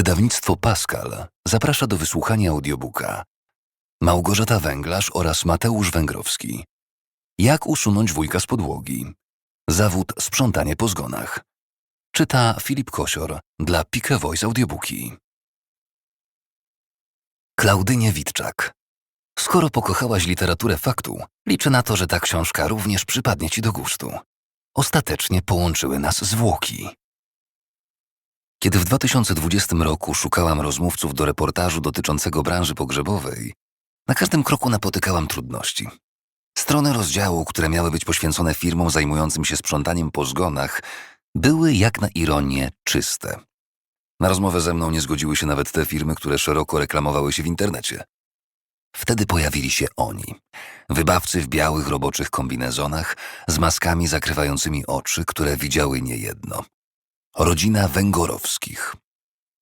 Wydawnictwo Pascal zaprasza do wysłuchania audiobooka Małgorzata Węglarz oraz Mateusz Węgrowski. Jak usunąć wujka z podłogi? Zawód sprzątanie po zgonach. Czyta Filip Kosior dla Pike Voice Audiobooki. Klaudynie Witczak. Skoro pokochałaś literaturę faktu, liczę na to, że ta książka również przypadnie ci do gustu. Ostatecznie połączyły nas zwłoki. Kiedy w 2020 roku szukałam rozmówców do reportażu dotyczącego branży pogrzebowej, na każdym kroku napotykałam trudności. Strony rozdziału, które miały być poświęcone firmom zajmującym się sprzątaniem po zgonach, były jak na ironię czyste. Na rozmowę ze mną nie zgodziły się nawet te firmy, które szeroko reklamowały się w internecie. Wtedy pojawili się oni, wybawcy w białych roboczych kombinezonach z maskami zakrywającymi oczy, które widziały niejedno. Rodzina Węgorowskich.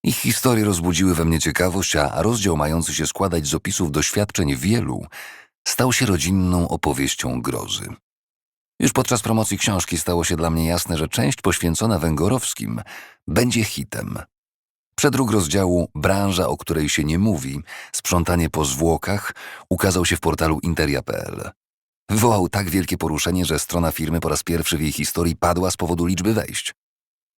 Ich historie rozbudziły we mnie ciekawość, a rozdział mający się składać z opisów doświadczeń wielu stał się rodzinną opowieścią grozy. Już podczas promocji książki stało się dla mnie jasne, że część poświęcona Węgorowskim będzie hitem. Przedruk rozdziału Branża, o której się nie mówi, sprzątanie po zwłokach, ukazał się w portalu interia.pl. Wywołał tak wielkie poruszenie, że strona firmy po raz pierwszy w jej historii padła z powodu liczby wejść.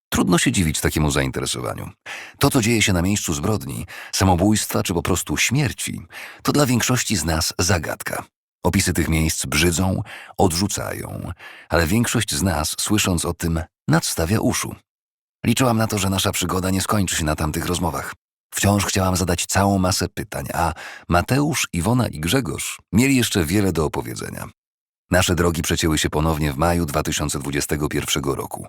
Trudno się dziwić takiemu zainteresowaniu. To, co dzieje się na miejscu zbrodni, samobójstwa czy po prostu śmierci, to dla większości z nas zagadka. Opisy tych miejsc brzydzą, odrzucają, ale większość z nas, słysząc o tym, nadstawia uszu. Liczyłam na to, że nasza przygoda nie skończy się na tamtych rozmowach. Wciąż chciałam zadać całą masę pytań, a Mateusz, Iwona i Grzegorz mieli jeszcze wiele do opowiedzenia. Nasze drogi przecięły się ponownie w maju 2021 roku.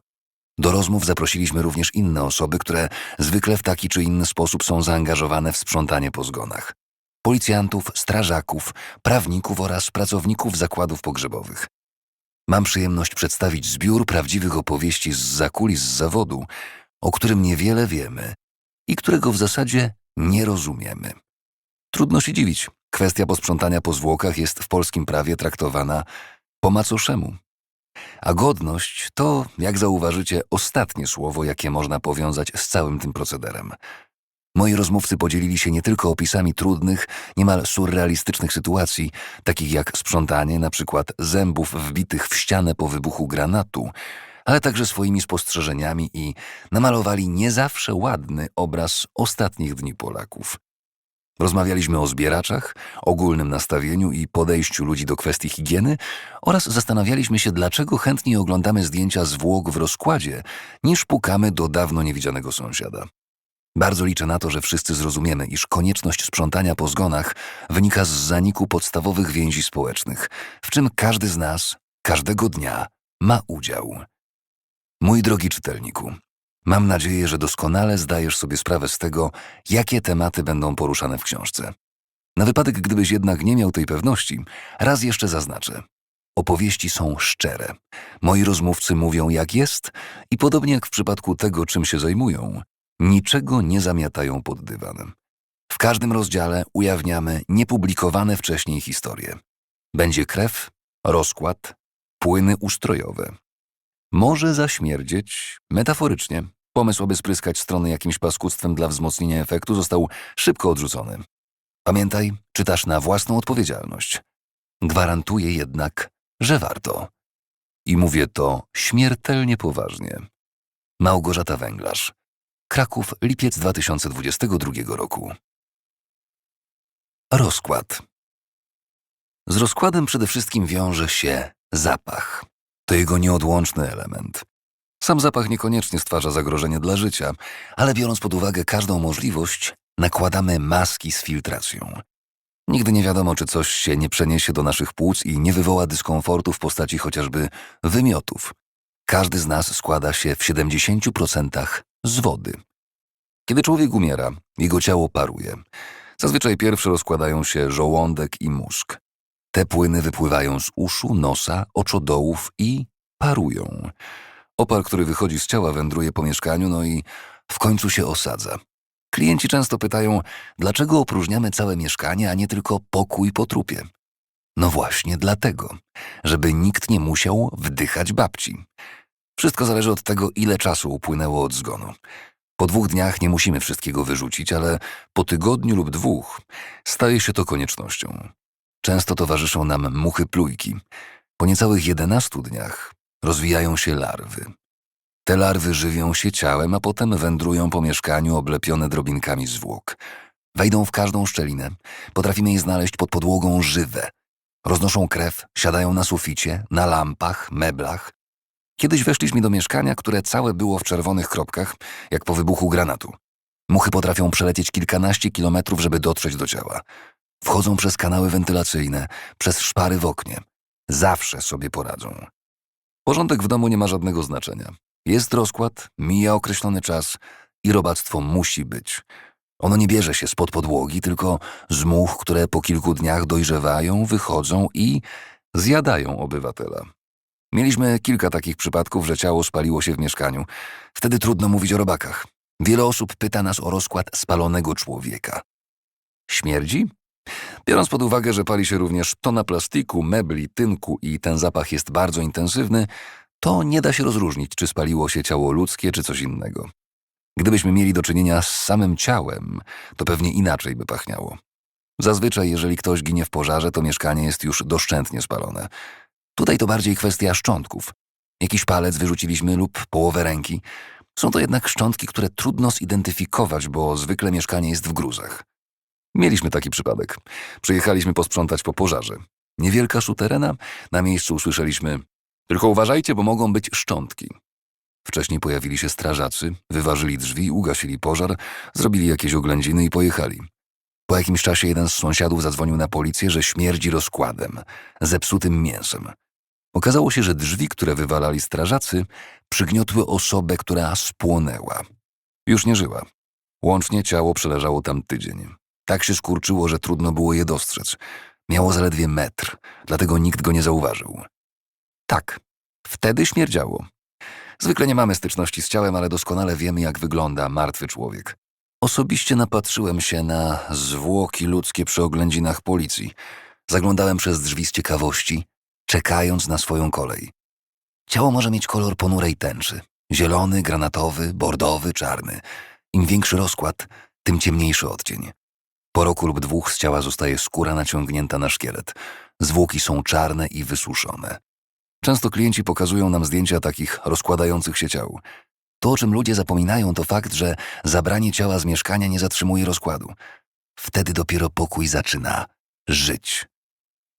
Do rozmów zaprosiliśmy również inne osoby, które zwykle w taki czy inny sposób są zaangażowane w sprzątanie po zgonach. Policjantów, strażaków, prawników oraz pracowników zakładów pogrzebowych. Mam przyjemność przedstawić zbiór prawdziwych opowieści z zakulis z zawodu, o którym niewiele wiemy i którego w zasadzie nie rozumiemy. Trudno się dziwić. Kwestia posprzątania po zwłokach jest w polskim prawie traktowana po macoszemu. A godność to, jak zauważycie, ostatnie słowo, jakie można powiązać z całym tym procederem. Moi rozmówcy podzielili się nie tylko opisami trudnych, niemal surrealistycznych sytuacji, takich jak sprzątanie na przykład zębów wbitych w ścianę po wybuchu granatu, ale także swoimi spostrzeżeniami i namalowali nie zawsze ładny obraz ostatnich dni Polaków. Rozmawialiśmy o zbieraczach, ogólnym nastawieniu i podejściu ludzi do kwestii higieny oraz zastanawialiśmy się, dlaczego chętniej oglądamy zdjęcia zwłok w rozkładzie, niż pukamy do dawno niewidzianego sąsiada. Bardzo liczę na to, że wszyscy zrozumiemy, iż konieczność sprzątania po zgonach wynika z zaniku podstawowych więzi społecznych, w czym każdy z nas, każdego dnia ma udział. Mój drogi czytelniku, mam nadzieję, że doskonale zdajesz sobie sprawę z tego, jakie tematy będą poruszane w książce. Na wypadek, gdybyś jednak nie miał tej pewności, raz jeszcze zaznaczę. Opowieści są szczere. Moi rozmówcy mówią jak jest i podobnie jak w przypadku tego, czym się zajmują, niczego nie zamiatają pod dywan. W każdym rozdziale ujawniamy niepublikowane wcześniej historie. Będzie krew, rozkład, płyny ustrojowe. Może zaśmierdzieć, metaforycznie. Pomysł, aby spryskać strony jakimś paskudztwem dla wzmocnienia efektu został szybko odrzucony. Pamiętaj, czytasz na własną odpowiedzialność. Gwarantuję jednak, że warto. I mówię to śmiertelnie poważnie. Małgorzata Węglarz. Kraków, lipiec 2022 roku. Rozkład. Z rozkładem przede wszystkim wiąże się zapach. To jego nieodłączny element. Sam zapach niekoniecznie stwarza zagrożenie dla życia, ale biorąc pod uwagę każdą możliwość, nakładamy maski z filtracją. Nigdy nie wiadomo, czy coś się nie przeniesie do naszych płuc i nie wywoła dyskomfortu w postaci chociażby wymiotów. Każdy z nas składa się w 70% z wody. Kiedy człowiek umiera, jego ciało paruje. Zazwyczaj pierwsze rozkładają się żołądek i mózg. Te płyny wypływają z uszu, nosa, oczodołów i parują. Opar, który wychodzi z ciała, wędruje po mieszkaniu, no i w końcu się osadza. Klienci często pytają, dlaczego opróżniamy całe mieszkanie, a nie tylko pokój po trupie. No właśnie dlatego, żeby nikt nie musiał wdychać babci. Wszystko zależy od tego, ile czasu upłynęło od zgonu. Po dwóch dniach nie musimy wszystkiego wyrzucić, ale po tygodniu lub dwóch staje się to koniecznością. Często towarzyszą nam muchy plujki. Po niecałych 11 dniach rozwijają się larwy. Te larwy żywią się ciałem, a potem wędrują po mieszkaniu oblepione drobinkami zwłok. Wejdą w każdą szczelinę. Potrafimy je znaleźć pod podłogą żywe. Roznoszą krew, siadają na suficie, na lampach, meblach. Kiedyś weszliśmy do mieszkania, które całe było w czerwonych kropkach, jak po wybuchu granatu. Muchy potrafią przelecieć kilkanaście kilometrów, żeby dotrzeć do ciała. Wchodzą przez kanały wentylacyjne, przez szpary w oknie. Zawsze sobie poradzą. Porządek w domu nie ma żadnego znaczenia. Jest rozkład, mija określony czas i robactwo musi być. Ono nie bierze się spod podłogi, tylko z much, które po kilku dniach dojrzewają, wychodzą i zjadają obywatela. Mieliśmy kilka takich przypadków, że ciało spaliło się w mieszkaniu. Wtedy trudno mówić o robakach. Wiele osób pyta nas o rozkład spalonego człowieka. Śmierdzi? Biorąc pod uwagę, że pali się również tona plastiku, mebli, tynku i ten zapach jest bardzo intensywny, to nie da się rozróżnić, czy spaliło się ciało ludzkie, czy coś innego. Gdybyśmy mieli do czynienia z samym ciałem, to pewnie inaczej by pachniało. Zazwyczaj, jeżeli ktoś ginie w pożarze, to mieszkanie jest już doszczętnie spalone. Tutaj to bardziej kwestia szczątków. Jakiś palec wyrzuciliśmy lub połowę ręki. Są to jednak szczątki, które trudno zidentyfikować, bo zwykle mieszkanie jest w gruzach. Mieliśmy taki przypadek. Przyjechaliśmy posprzątać po pożarze. Niewielka suterena, na miejscu usłyszeliśmy tylko uważajcie, bo mogą być szczątki. Wcześniej pojawili się strażacy, wyważyli drzwi, ugasili pożar, zrobili jakieś oględziny i pojechali. Po jakimś czasie jeden z sąsiadów zadzwonił na policję, że śmierdzi rozkładem, zepsutym mięsem. Okazało się, że drzwi, które wywalali strażacy, przygniotły osobę, która spłonęła. Już nie żyła. Łącznie ciało przeleżało tam tydzień. Tak się skurczyło, że trudno było je dostrzec. Miało zaledwie metr, dlatego nikt go nie zauważył. Tak, wtedy śmierdziało. Zwykle nie mamy styczności z ciałem, ale doskonale wiemy, jak wygląda martwy człowiek. Osobiście napatrzyłem się na zwłoki ludzkie przy oględzinach policji. Zaglądałem przez drzwi z ciekawości, czekając na swoją kolej. Ciało może mieć kolor ponurej tęczy. Zielony, granatowy, bordowy, czarny. Im większy rozkład, tym ciemniejszy odcień. Po roku lub dwóch z ciała zostaje skóra naciągnięta na szkielet. Zwłoki są czarne i wysuszone. Często klienci pokazują nam zdjęcia takich rozkładających się ciał. To, o czym ludzie zapominają, to fakt, że zabranie ciała z mieszkania nie zatrzymuje rozkładu. Wtedy dopiero pokój zaczyna żyć.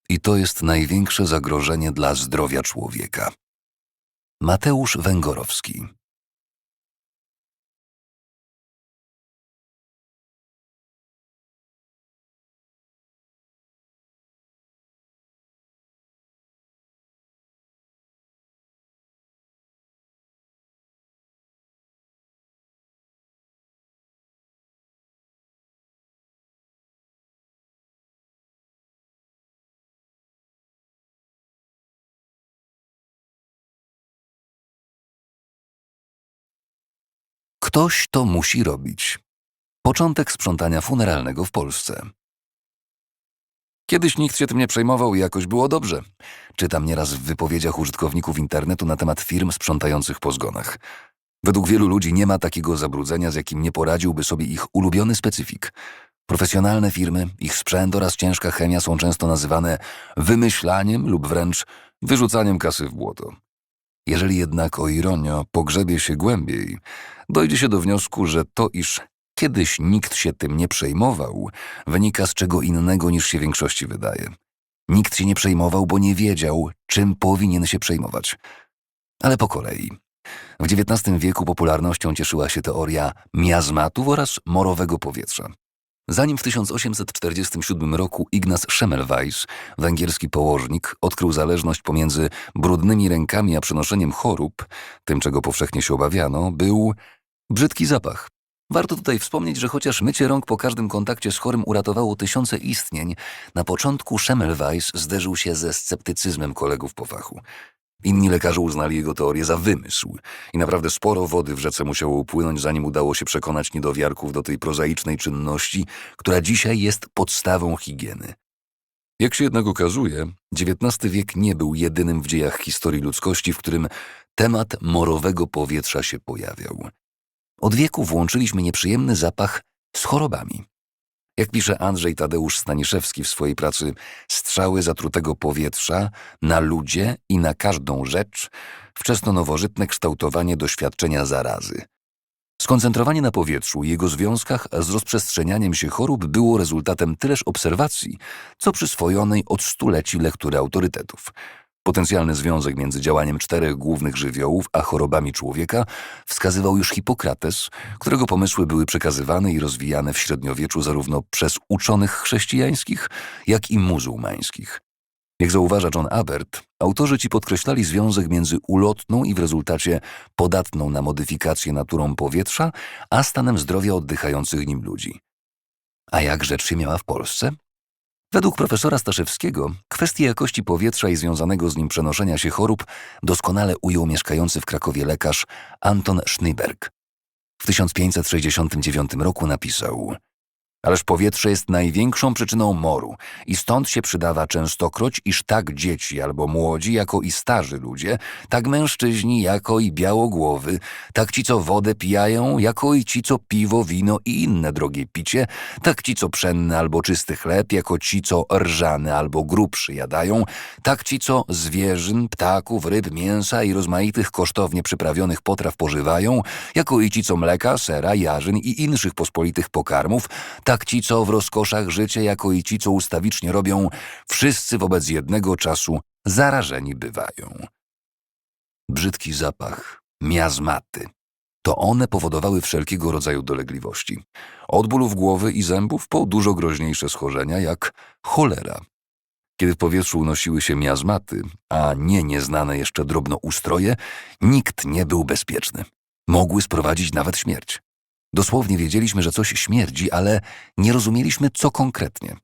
I to jest największe zagrożenie dla zdrowia człowieka. Mateusz Węgorowski Ktoś to musi robić. Początek sprzątania funeralnego w Polsce. Kiedyś nikt się tym nie przejmował i jakoś było dobrze. Czytam nieraz w wypowiedziach użytkowników internetu na temat firm sprzątających po zgonach. Według wielu ludzi nie ma takiego zabrudzenia, z jakim nie poradziłby sobie ich ulubiony specyfik. Profesjonalne firmy, ich sprzęt oraz ciężka chemia są często nazywane wymyślaniem lub wręcz wyrzucaniem kasy w błoto. Jeżeli jednak o ironio pogrzebie się głębiej, dojdzie się do wniosku, że to, iż kiedyś nikt się tym nie przejmował, wynika z czego innego niż się większości wydaje. Nikt się nie przejmował, bo nie wiedział, czym powinien się przejmować. Ale po kolei. W XIX wieku popularnością cieszyła się teoria miazmatów oraz morowego powietrza. Zanim w 1847 roku Ignaz Semmelweis, węgierski położnik, odkrył zależność pomiędzy brudnymi rękami a przenoszeniem chorób, tym czego powszechnie się obawiano, był brzydki zapach. Warto tutaj wspomnieć, że chociaż mycie rąk po każdym kontakcie z chorym uratowało tysiące istnień, na początku Semmelweis zderzył się ze sceptycyzmem kolegów po fachu. Inni lekarze uznali jego teorię za wymysł i naprawdę sporo wody w rzece musiało upłynąć, zanim udało się przekonać niedowiarków do tej prozaicznej czynności, która dzisiaj jest podstawą higieny. Jak się jednak okazuje, XIX wiek nie był jedynym w dziejach historii ludzkości, w którym temat morowego powietrza się pojawiał. Od wieku włączyliśmy nieprzyjemny zapach z chorobami. Jak pisze Andrzej Tadeusz Staniszewski w swojej pracy Strzały zatrutego powietrza na ludzie i na każdą rzecz, wczesnonowożytne kształtowanie doświadczenia zarazy. Skoncentrowanie na powietrzu i jego związkach z rozprzestrzenianiem się chorób było rezultatem tyleż obserwacji, co przyswojonej od stuleci lektury autorytetów. Potencjalny związek między działaniem czterech głównych żywiołów a chorobami człowieka wskazywał już Hipokrates, którego pomysły były przekazywane i rozwijane w średniowieczu zarówno przez uczonych chrześcijańskich, jak i muzułmańskich. Jak zauważa John Abert, autorzy ci podkreślali związek między ulotną i w rezultacie podatną na modyfikację naturą powietrza, a stanem zdrowia oddychających nim ludzi. A jak rzecz się miała w Polsce? Według profesora Staszewskiego kwestię jakości powietrza i związanego z nim przenoszenia się chorób doskonale ujął mieszkający w Krakowie lekarz Anton Schneeberg. W 1569 roku napisał Ależ powietrze jest największą przyczyną moru i stąd się przydawa częstokroć, iż tak dzieci albo młodzi, jako i starzy ludzie, tak mężczyźni, jako i białogłowy, tak ci, co wodę pijają, jako i ci, co piwo, wino i inne drogie picie, tak ci, co pszenny albo czysty chleb, jako ci, co rżany albo grubszy jadają, tak ci, co zwierzyn, ptaków, ryb, mięsa i rozmaitych kosztownie przyprawionych potraw pożywają, jako i ci, co mleka, sera, jarzyn i innych pospolitych pokarmów, tak ci, co w rozkoszach życia, jako i ci, co ustawicznie robią, wszyscy wobec jednego czasu zarażeni bywają. Brzydki zapach, miazmaty. To one powodowały wszelkiego rodzaju dolegliwości. Od bólów głowy i zębów po dużo groźniejsze schorzenia, jak cholera. Kiedy w powietrzu unosiły się miazmaty, a nie nieznane jeszcze drobnoustroje, nikt nie był bezpieczny. Mogły sprowadzić nawet śmierć. Dosłownie wiedzieliśmy, że coś śmierdzi, ale nie rozumieliśmy, co konkretnie.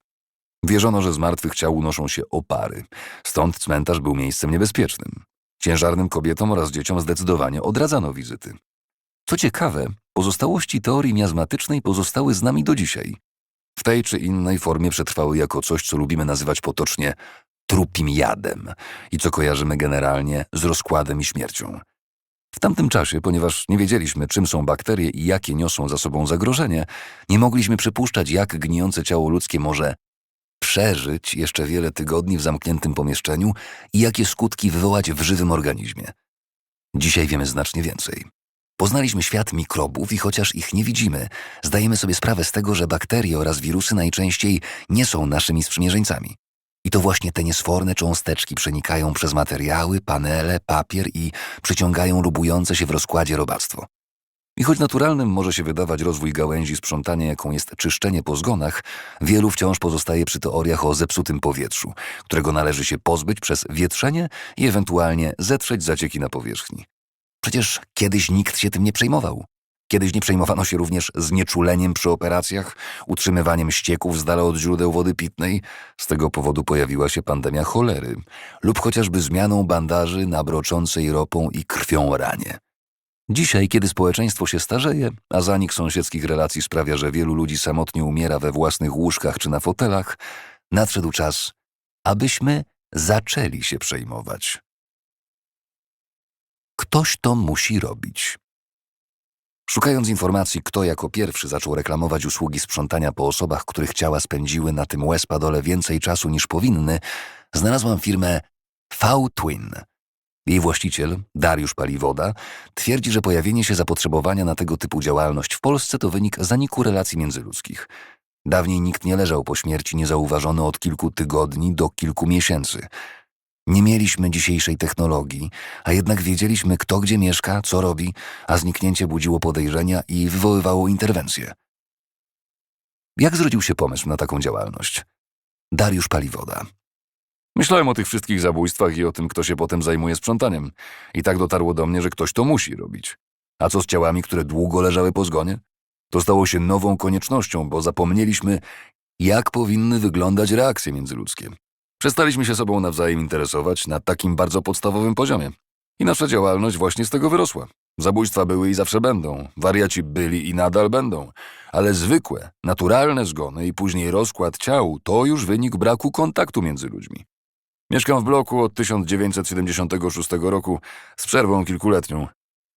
Wierzono, że z martwych ciał unoszą się opary, stąd cmentarz był miejscem niebezpiecznym. Ciężarnym kobietom oraz dzieciom zdecydowanie odradzano wizyty. Co ciekawe, pozostałości teorii miazmatycznej pozostały z nami do dzisiaj. W tej czy innej formie przetrwały jako coś, co lubimy nazywać potocznie trupim jadem i co kojarzymy generalnie z rozkładem i śmiercią. W tamtym czasie, ponieważ nie wiedzieliśmy, czym są bakterie i jakie niosą za sobą zagrożenie, nie mogliśmy przypuszczać, jak gnijące ciało ludzkie może przeżyć jeszcze wiele tygodni w zamkniętym pomieszczeniu i jakie skutki wywołać w żywym organizmie. Dzisiaj wiemy znacznie więcej. Poznaliśmy świat mikrobów i chociaż ich nie widzimy, zdajemy sobie sprawę z tego, że bakterie oraz wirusy najczęściej nie są naszymi sprzymierzeńcami. I to właśnie te niesforne cząsteczki przenikają przez materiały, panele, papier i przyciągają lubujące się w rozkładzie robactwo. I choć naturalnym może się wydawać rozwój gałęzi sprzątania, jaką jest czyszczenie po zgonach, wielu wciąż pozostaje przy teoriach o zepsutym powietrzu, którego należy się pozbyć przez wietrzenie i ewentualnie zetrzeć zacieki na powierzchni. Przecież kiedyś nikt się tym nie przejmował. Kiedyś nie przejmowano się również znieczuleniem przy operacjach, utrzymywaniem ścieków z dala od źródeł wody pitnej. Z tego powodu pojawiła się pandemia cholery lub chociażby zmianą bandaży na broczącej ropą i krwią ranie. Dzisiaj, kiedy społeczeństwo się starzeje, a zanik sąsiedzkich relacji sprawia, że wielu ludzi samotnie umiera we własnych łóżkach czy na fotelach, nadszedł czas, abyśmy zaczęli się przejmować. Ktoś to musi robić. Szukając informacji, kto jako pierwszy zaczął reklamować usługi sprzątania po osobach, których ciała spędziły na tym łespadole więcej czasu niż powinny, znalazłam firmę V-Twin. Jej właściciel, Dariusz Paliwoda, twierdzi, że pojawienie się zapotrzebowania na tego typu działalność w Polsce to wynik zaniku relacji międzyludzkich. Dawniej nikt nie leżał po śmierci niezauważony od kilku tygodni do kilku miesięcy. Nie mieliśmy dzisiejszej technologii, a jednak wiedzieliśmy, kto gdzie mieszka, co robi, a zniknięcie budziło podejrzenia i wywoływało interwencje. Jak zrodził się pomysł na taką działalność? Dariusz Paliwoda. Myślałem o tych wszystkich zabójstwach i o tym, kto się potem zajmuje sprzątaniem. I tak dotarło do mnie, że ktoś to musi robić. A co z ciałami, które długo leżały po zgonie? To stało się nową koniecznością, bo zapomnieliśmy, jak powinny wyglądać reakcje międzyludzkie. Przestaliśmy się sobą nawzajem interesować na takim bardzo podstawowym poziomie. I nasza działalność właśnie z tego wyrosła. Zabójstwa były i zawsze będą, wariaci byli i nadal będą, ale zwykłe, naturalne zgony i później rozkład ciał to już wynik braku kontaktu między ludźmi. Mieszkam w bloku od 1976 roku z przerwą kilkuletnią.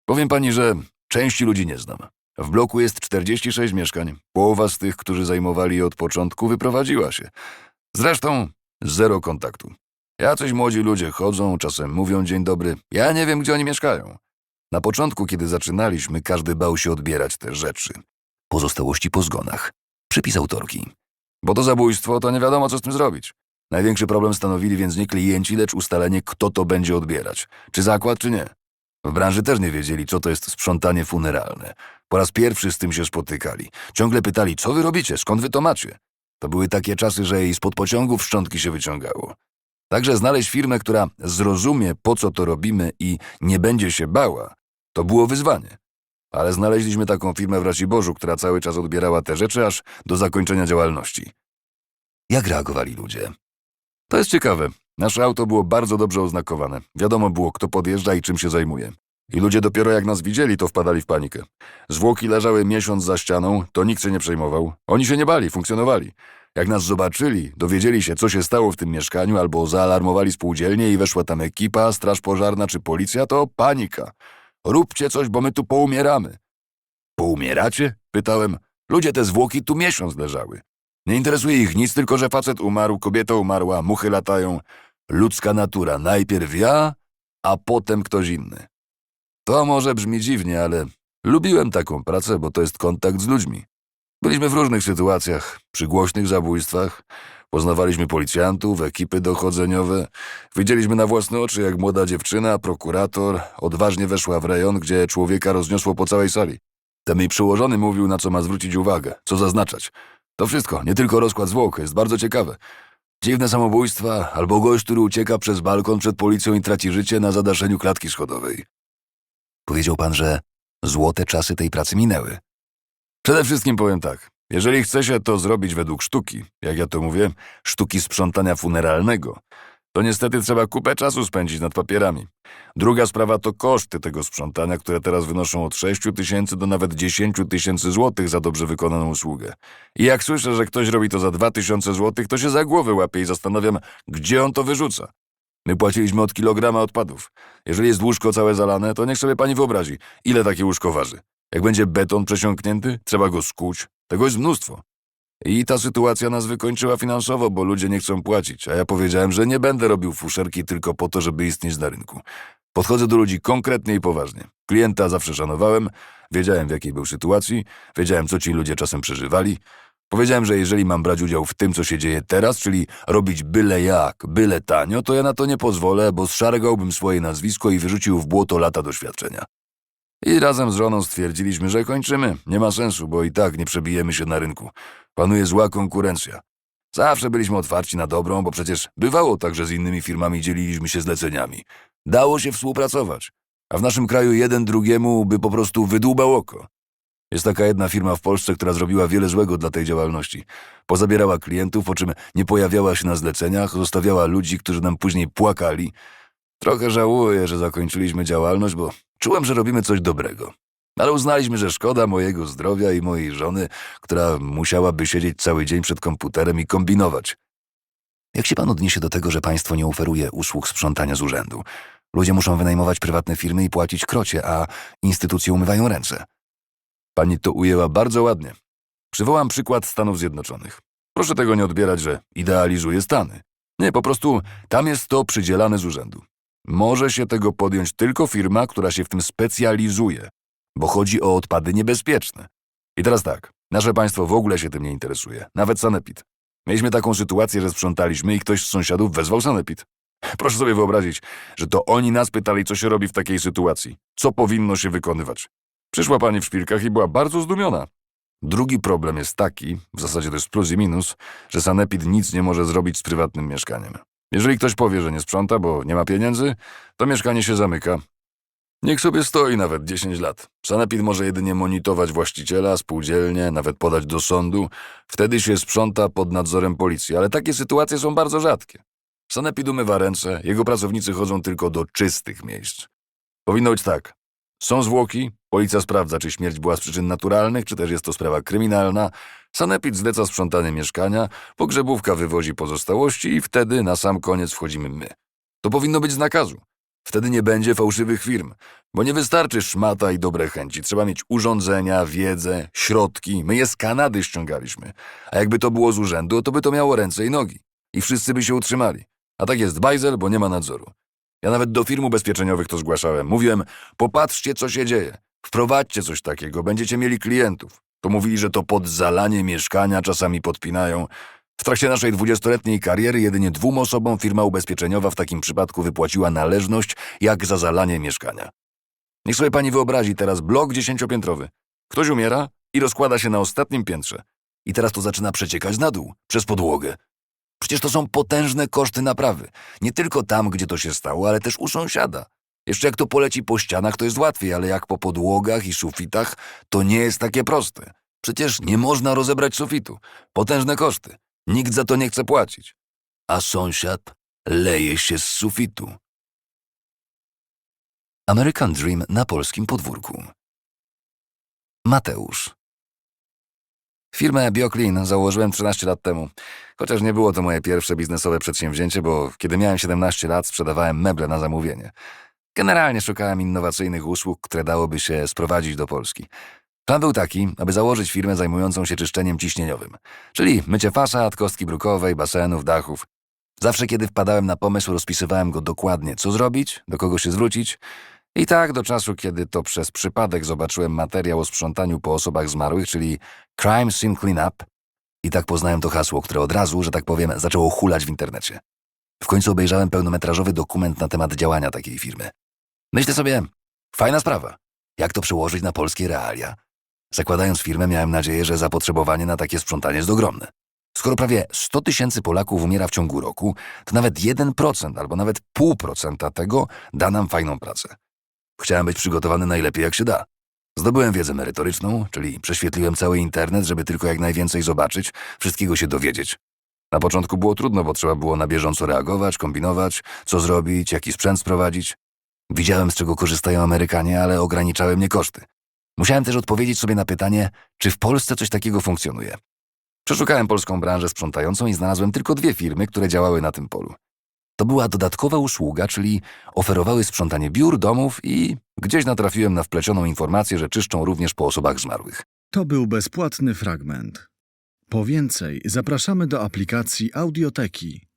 Powiem pani, że części ludzi nie znam. W bloku jest 46 mieszkań. Połowa z tych, którzy zajmowali je od początku, wyprowadziła się. Zresztą zero kontaktu. Jacyś młodzi ludzie chodzą, czasem mówią dzień dobry. Ja nie wiem, gdzie oni mieszkają. Na początku, kiedy zaczynaliśmy, każdy bał się odbierać te rzeczy. Pozostałości po zgonach. Przypis autorki. Bo to zabójstwo, to nie wiadomo, co z tym zrobić. Największy problem stanowili więc nie klienci, lecz ustalenie, kto to będzie odbierać. Czy zakład, czy nie. W branży też nie wiedzieli, co to jest sprzątanie funeralne. Po raz pierwszy z tym się spotykali. Ciągle pytali, co wy robicie, skąd wy to macie? To były takie czasy, że i spod pociągów szczątki się wyciągało. Także znaleźć firmę, która zrozumie, po co to robimy i nie będzie się bała, to było wyzwanie. Ale znaleźliśmy taką firmę w Raciborzu, która cały czas odbierała te rzeczy aż do zakończenia działalności. Jak reagowali ludzie? To jest ciekawe. Nasze auto było bardzo dobrze oznakowane. Wiadomo było, kto podjeżdża i czym się zajmuje. I ludzie dopiero jak nas widzieli, to wpadali w panikę. Zwłoki leżały miesiąc za ścianą, to nikt się nie przejmował. Oni się nie bali, funkcjonowali. Jak nas zobaczyli, dowiedzieli się, co się stało w tym mieszkaniu, albo zaalarmowali spółdzielnię i weszła tam ekipa, straż pożarna czy policja, to panika. Róbcie coś, bo my tu poumieramy. Poumieracie? Pytałem. Ludzie te zwłoki tu miesiąc leżały. Nie interesuje ich nic, tylko że facet umarł, kobieta umarła, muchy latają. Ludzka natura. Najpierw ja, a potem ktoś inny. To może brzmi dziwnie, ale lubiłem taką pracę, bo to jest kontakt z ludźmi. Byliśmy w różnych sytuacjach, przy głośnych zabójstwach, poznawaliśmy policjantów, ekipy dochodzeniowe, widzieliśmy na własne oczy, jak młoda dziewczyna, prokurator, odważnie weszła w rejon, gdzie człowieka rozniosło po całej sali. Ten jej przełożony mówił, na co ma zwrócić uwagę, co zaznaczać. To wszystko, nie tylko rozkład zwłok, jest bardzo ciekawe. Dziwne samobójstwa, albo gość, który ucieka przez balkon przed policją i traci życie na zadaszeniu klatki schodowej. Powiedział pan, że złote czasy tej pracy minęły. Przede wszystkim powiem tak. Jeżeli chce się to zrobić według sztuki, jak ja to mówię, sztuki sprzątania funeralnego, to niestety trzeba kupę czasu spędzić nad papierami. Druga sprawa to koszty tego sprzątania, które teraz wynoszą od 6 tysięcy do nawet 10 tysięcy złotych za dobrze wykonaną usługę. I jak słyszę, że ktoś robi to za 2 tysiące złotych, to się za głowę łapie i zastanawiam, gdzie on to wyrzuca. My płaciliśmy od kilograma odpadów. Jeżeli jest łóżko całe zalane, to niech sobie pani wyobrazi, ile takie łóżko waży. Jak będzie beton przesiąknięty, trzeba go skuć. Tego jest mnóstwo. I ta sytuacja nas wykończyła finansowo, bo ludzie nie chcą płacić, a ja powiedziałem, że nie będę robił fuszerki tylko po to, żeby istnieć na rynku. Podchodzę do ludzi konkretnie i poważnie. Klienta zawsze szanowałem, wiedziałem w jakiej był sytuacji, wiedziałem co ci ludzie czasem przeżywali. Powiedziałem, że jeżeli mam brać udział w tym, co się dzieje teraz, czyli robić byle jak, byle tanio, to ja na to nie pozwolę, bo zszargałbym swoje nazwisko i wyrzucił w błoto lata doświadczenia. I razem z żoną stwierdziliśmy, że kończymy. Nie ma sensu, bo i tak nie przebijemy się na rynku. Panuje zła konkurencja. Zawsze byliśmy otwarci na dobrą, bo przecież bywało tak, że z innymi firmami dzieliliśmy się zleceniami. Dało się współpracować. A w naszym kraju jeden drugiemu by po prostu wydłubał oko. Jest taka jedna firma w Polsce, która zrobiła wiele złego dla tej działalności. Pozabierała klientów, po czym nie pojawiała się na zleceniach, zostawiała ludzi, którzy nam później płakali. Trochę żałuję, że zakończyliśmy działalność, bo czułem, że robimy coś dobrego. Ale uznaliśmy, że szkoda mojego zdrowia i mojej żony, która musiałaby siedzieć cały dzień przed komputerem i kombinować. Jak się pan odniesie do tego, że państwo nie oferuje usług sprzątania z urzędu? Ludzie muszą wynajmować prywatne firmy i płacić krocie, a instytucje umywają ręce. Pani to ujęła bardzo ładnie. Przywołam przykład Stanów Zjednoczonych. Proszę tego nie odbierać, że idealizuję Stany. Nie, po prostu tam jest to przydzielane z urzędu. Może się tego podjąć tylko firma, która się w tym specjalizuje, bo chodzi o odpady niebezpieczne. I teraz tak, nasze państwo w ogóle się tym nie interesuje, nawet Sanepid. Mieliśmy taką sytuację, że sprzątaliśmy i ktoś z sąsiadów wezwał Sanepid. Proszę sobie wyobrazić, że to oni nas pytali, co się robi w takiej sytuacji, co powinno się wykonywać. Przyszła pani w szpilkach i była bardzo zdumiona. Drugi problem jest taki, w zasadzie to jest plus i minus, że Sanepid nic nie może zrobić z prywatnym mieszkaniem. Jeżeli ktoś powie, że nie sprząta, bo nie ma pieniędzy, to mieszkanie się zamyka. Niech sobie stoi nawet 10 lat. Sanepid może jedynie monitorować właściciela, spółdzielnie, nawet podać do sądu. Wtedy się sprząta pod nadzorem policji, ale takie sytuacje są bardzo rzadkie. Sanepid umywa ręce, jego pracownicy chodzą tylko do czystych miejsc. Powinno być tak. Są zwłoki, policja sprawdza, czy śmierć była z przyczyn naturalnych, czy też jest to sprawa kryminalna. Sanepid zleca sprzątanie mieszkania, pogrzebówka wywozi pozostałości i wtedy na sam koniec wchodzimy my. To powinno być z nakazu. Wtedy nie będzie fałszywych firm. Bo nie wystarczy szmata i dobre chęci. Trzeba mieć urządzenia, wiedzę, środki. My je z Kanady ściągaliśmy. A jakby to było z urzędu, to by to miało ręce i nogi. I wszyscy by się utrzymali. A tak jest bajzel, bo nie ma nadzoru. Ja nawet do firm ubezpieczeniowych to zgłaszałem. Mówiłem, popatrzcie, co się dzieje. Wprowadźcie coś takiego, będziecie mieli klientów. To mówili, że to pod zalanie mieszkania czasami podpinają. W trakcie naszej dwudziestoletniej kariery jedynie dwóm osobom firma ubezpieczeniowa w takim przypadku wypłaciła należność jak za zalanie mieszkania. Niech sobie pani wyobrazi teraz blok dziesięciopiętrowy. Ktoś umiera i rozkłada się na ostatnim piętrze. I teraz to zaczyna przeciekać na dół, przez podłogę. Przecież to są potężne koszty naprawy. Nie tylko tam, gdzie to się stało, ale też u sąsiada. Jeszcze jak to poleci po ścianach, to jest łatwiej, ale jak po podłogach i sufitach, to nie jest takie proste. Przecież nie można rozebrać sufitu. Potężne koszty. Nikt za to nie chce płacić. A sąsiad leje się z sufitu. American Dream na polskim podwórku. Mateusz. Firmę BioClean założyłem 13 lat temu. Chociaż nie było to moje pierwsze biznesowe przedsięwzięcie, bo kiedy miałem 17 lat, sprzedawałem meble na zamówienie. Generalnie szukałem innowacyjnych usług, które dałoby się sprowadzić do Polski. Plan był taki, aby założyć firmę zajmującą się czyszczeniem ciśnieniowym, czyli mycie fasad, kostki brukowej, basenów, dachów. Zawsze, kiedy wpadałem na pomysł, rozpisywałem go dokładnie, co zrobić, do kogo się zwrócić. I tak do czasu, kiedy to przez przypadek zobaczyłem materiał o sprzątaniu po osobach zmarłych, czyli Crime Scene Cleanup, i tak poznałem to hasło, które od razu, że tak powiem, zaczęło hulać w internecie. W końcu obejrzałem pełnometrażowy dokument na temat działania takiej firmy. Myślę sobie, fajna sprawa. Jak to przełożyć na polskie realia? Zakładając firmę, miałem nadzieję, że zapotrzebowanie na takie sprzątanie jest ogromne. Skoro prawie 100 tysięcy Polaków umiera w ciągu roku, to nawet 1% albo nawet 0,5% tego da nam fajną pracę. Chciałem być przygotowany najlepiej jak się da. Zdobyłem wiedzę merytoryczną, czyli prześwietliłem cały internet, żeby tylko jak najwięcej zobaczyć, wszystkiego się dowiedzieć. Na początku było trudno, bo trzeba było na bieżąco reagować, kombinować, co zrobić, jaki sprzęt sprowadzić. Widziałem, z czego korzystają Amerykanie, ale ograniczały mnie koszty. Musiałem też odpowiedzieć sobie na pytanie, czy w Polsce coś takiego funkcjonuje. Przeszukałem polską branżę sprzątającą i znalazłem tylko dwie firmy, które działały na tym polu. To była dodatkowa usługa, czyli oferowały sprzątanie biur, domów i gdzieś natrafiłem na wplecioną informację, że czyszczą również po osobach zmarłych. To był bezpłatny fragment. Po więcej zapraszamy do aplikacji Audioteki.